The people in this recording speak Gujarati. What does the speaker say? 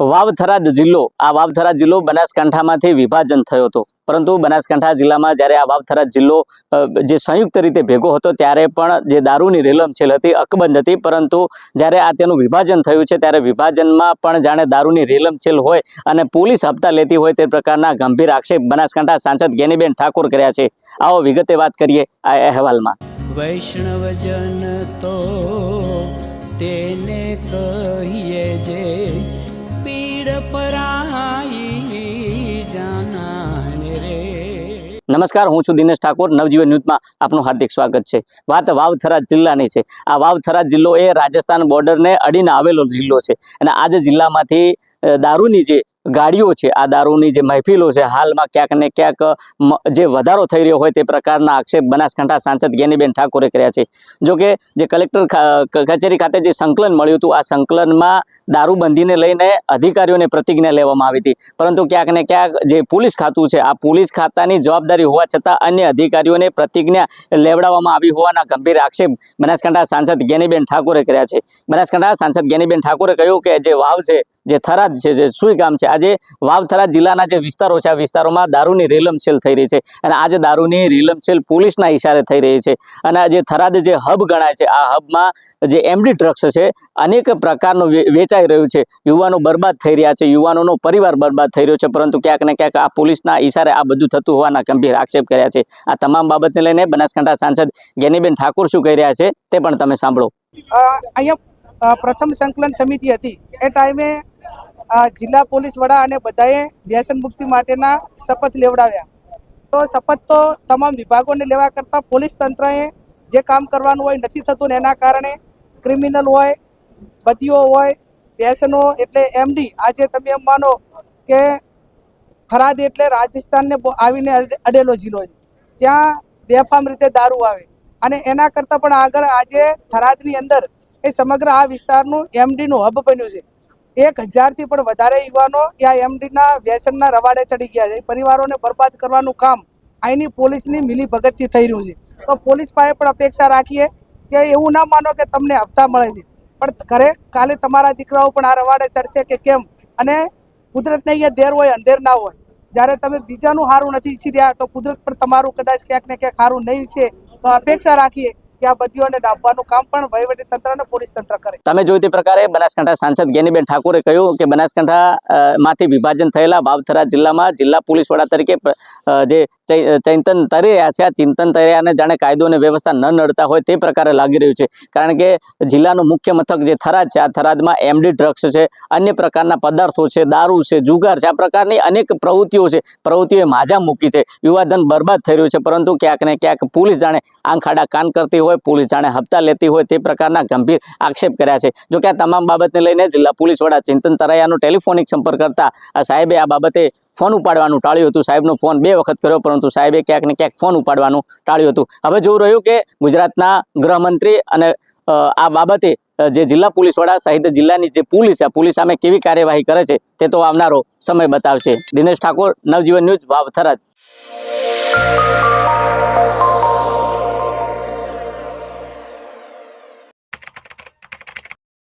વાવથરાદ જિલ્લો, આ વાવથરાદ જિલ્લો બનાસકાંઠામાંથી વિભાજન થયો હતો. પરંતુ બનાસકાંઠા જિલ્લામાં જ્યારે આ વાવથરાદ જિલ્લો જે સંયુક્ત રીતે ભેગો હતો, ત્યારે પણ જે દારૂની રેલમછેલ હતી અકબંધ હતી. પરંતુ જ્યારે આ તેનું વિભાજન થયું છે, ત્યારે વિભાજનમાં પણ જાણે દારૂની રેલમછેલ હોય અને પોલીસ હપ્તા લેતી હોય તે પ્રકારના ગંભીર આક્ષેપ બનાસકાંઠા સાંસદ ગેનીબેન ઠાકોર કર્યા છે. આવો વિગતે વાત કરીએ આ અહેવાલમાં. વૈષ્ણવજન તો તેને કહીએ જે નમસ્કાર, હું છું દિનેશ ઠાકોર, નવજીવન ન્યૂઝમાં આપનું હાર્દિક સ્વાગત છે. વાત વાવથરા જિલ્લાની છે. આ વાવથરા જિલ્લો એ રાજસ્થાન બોર્ડરને અડીને આવેલો જિલ્લો છે. અને આ જે જિલ્લામાંથી દારૂની જે ગાડીઓ છે, આ દારૂની જે મહેફિલો છે, હાલમાં ક્યાંક ને ક્યાંક જે વધારો થઈ રહ્યો હોય તે પ્રકારના આક્ષેપ બનાસકાંઠા સાંસદ ગેનીબેન ઠાકોરે કર્યા છે. જો કે જે કલેક્ટર કચેરી ખાતે જે સંકલન મળ્યું હતું, આ સંકલનમાં દારૂબંધીને લઈને અધિકારીઓને પ્રતિજ્ઞા લેવામાં આવી હતી. પરંતુ ક્યાંક ને ક્યાંક જે પોલીસ ખાતું છે, આ પોલીસ ખાતાની જવાબદારી હોવા છતાં અન્ય અધિકારીઓને પ્રતિજ્ઞા લેવડાવવામાં આવી હોવાના ગંભીર આક્ષેપ બનાસકાંઠા સાંસદ ગેનીબેન ઠાકોરે કર્યા છે. બનાસકાંઠા સાંસદ ગેનીબેન ઠાકોરે કહ્યું કે જે વાવ છે, જે થરાદ છે, જે સુઈ ગામ છે આજે વાવ થરાદ જિલ્લાના જે વિસ્તારો છે, આ વિસ્તારોમાં દારૂની રેલમછેલ થઈ રહી છે અને આજે દારૂની રેલમછેલ પોલીસના ઇશારે થઈ રહી છે અને જે થરાદ જે હબ ગણાય છે, આ હબમાં જે એમડી ડ્રગ્સ છે, અનેક પ્રકારનું વેચાઈ રહ્યું છે. યુવાનો બરબાદ થઈ રહ્યા છે, યુવાનોનો પરિવાર બરબાદ થઈ રહ્યો છે, પરંતુ ક્યાંક ને ક્યાંક આ પોલીસના ઇશારે આ બધું થતું હોવાના ગંભીર આક્ષેપ કર્યા છે. આ તમામ બાબતને લઈને બનાસકાંઠા સાંસદ ગેનીબેન ઠાકોર શું કહી રહ્યા છે તે પણ તમે સાંભળો. અહીંયા પ્રથમ સંકલન સમિતિ હતી. એ ટાઈમે જિલ્લા પોલીસ વડા અને બધાએ વ્યસન મુક્તિ માટેના શપથ લેવડાવ્યા. તો શપથ તો તમામ વિભાગોને લેવા કરતાં પોલીસ તંત્રએ જે કામ કરવાનું હોય, નથી થતું ને એના કારણે ક્રિમિનલ હોય, બદીઓ હોય, વ્યસનો એટલે એમડી, આજે તમે એમ માનો કે થરાદ એટલે રાજસ્થાનને આવીને અડેલો જિલ્લો છે. ત્યાં બેફામ રીતે દારૂ આવે. અને એના કરતાં પણ આગળ આજે થરાદની અંદર એ સમગ્ર આ વિસ્તારનું એમડીનું હબ બન્યું છે. એક હજારથી પણ વધારે યુવાનો આ એમડીના વ્યસનના રવાડે ચડી ગયા છે. પરિવારોને બરબાદ કરવાનું કામ અહીંની પોલીસની મિલી ભગતથી થઈ રહ્યું છે. તો પોલીસ પાસે પણ અપેક્ષા રાખીએ કે એવું ના માનો કે તમને હપ્તા મળે છે. પણ ઘરે કાલે તમારા દીકરાઓ પણ આ રવાડે ચડશે કે કેમ? અને કુદરતને અહીંયા દેર હોય, અંધેર ના હોય. જ્યારે તમે બીજાનું સારું નથી ઈચ્છી રહ્યા, તો કુદરત પણ તમારું કદાચ ક્યાંક ને ક્યાંક સારું નહીં છે તો અપેક્ષા રાખીએ તમે તે પ્રકારે બનાસકાંઠા સાંસદ ગેનીબેન ઠાકોરે કહ્યું કે બનાસકાંઠા વિભાજન થયેલા વાવથરા જિલ્લામાં જિલ્લા પોલીસ તરીકે જે તરી રહ્યા છે ચિંતન તરી જાણે કાયદો અને વ્યવસ્થા ન નડતા હોય તે પ્રકારે લાગી રહ્યું છે. કારણ કે જિલ્લાનું મુખ્ય મથક જે થરાદ છે, આ થરાદમાં એમડી ડ્રગ્સ છે, અન્ય પ્રકારના પદાર્થો છે, દારૂ છે, જુગાર છે, આ પ્રકારની અનેક પ્રવૃત્તિઓ છે. પ્રવૃત્તિઓએ માજા મૂકી છે. યુવાધન બરબાદ થઈ રહ્યું છે, પરંતુ ક્યાંક ને ક્યાંક પોલીસ જાણે આંખાડા કાન કરતી હોય પોલીસ જાણે હપ્તા લેતી હોય તે પ્રકારના ગંભીર આક્ષેપ કર્યા છે. જો કે આ તમામ બાબતને લઈને જિલ્લા પોલીસ વડા ચિંતન તરૈયાનો ટેલિફોનિક સંપર્ક કરતા આ સાહેબે આ બાબતે ફોન ઉપાડવાનું ટાળ્યું હતું. સાહેબનો ફોન બે વખત કર્યો, પરંતુ સાહેબે ક્યાંક ને ક્યાંક ફોન ઉપાડવાનું ટાળ્યું હતું. હવે જોવું રહ્યું કે ગુજરાતના ગૃહમંત્રી અને આ બાબતે જે જિલ્લા પોલીસ વડા સહિત જિલ્લાની જે પોલીસ છે પોલીસ સામે કેવી કાર્યવાહી કરે છે તે તો આવનારો સમય બતાવશે. દિનેશ ઠાકોર, નવજીવન ન્યૂઝ વાવ થરાદ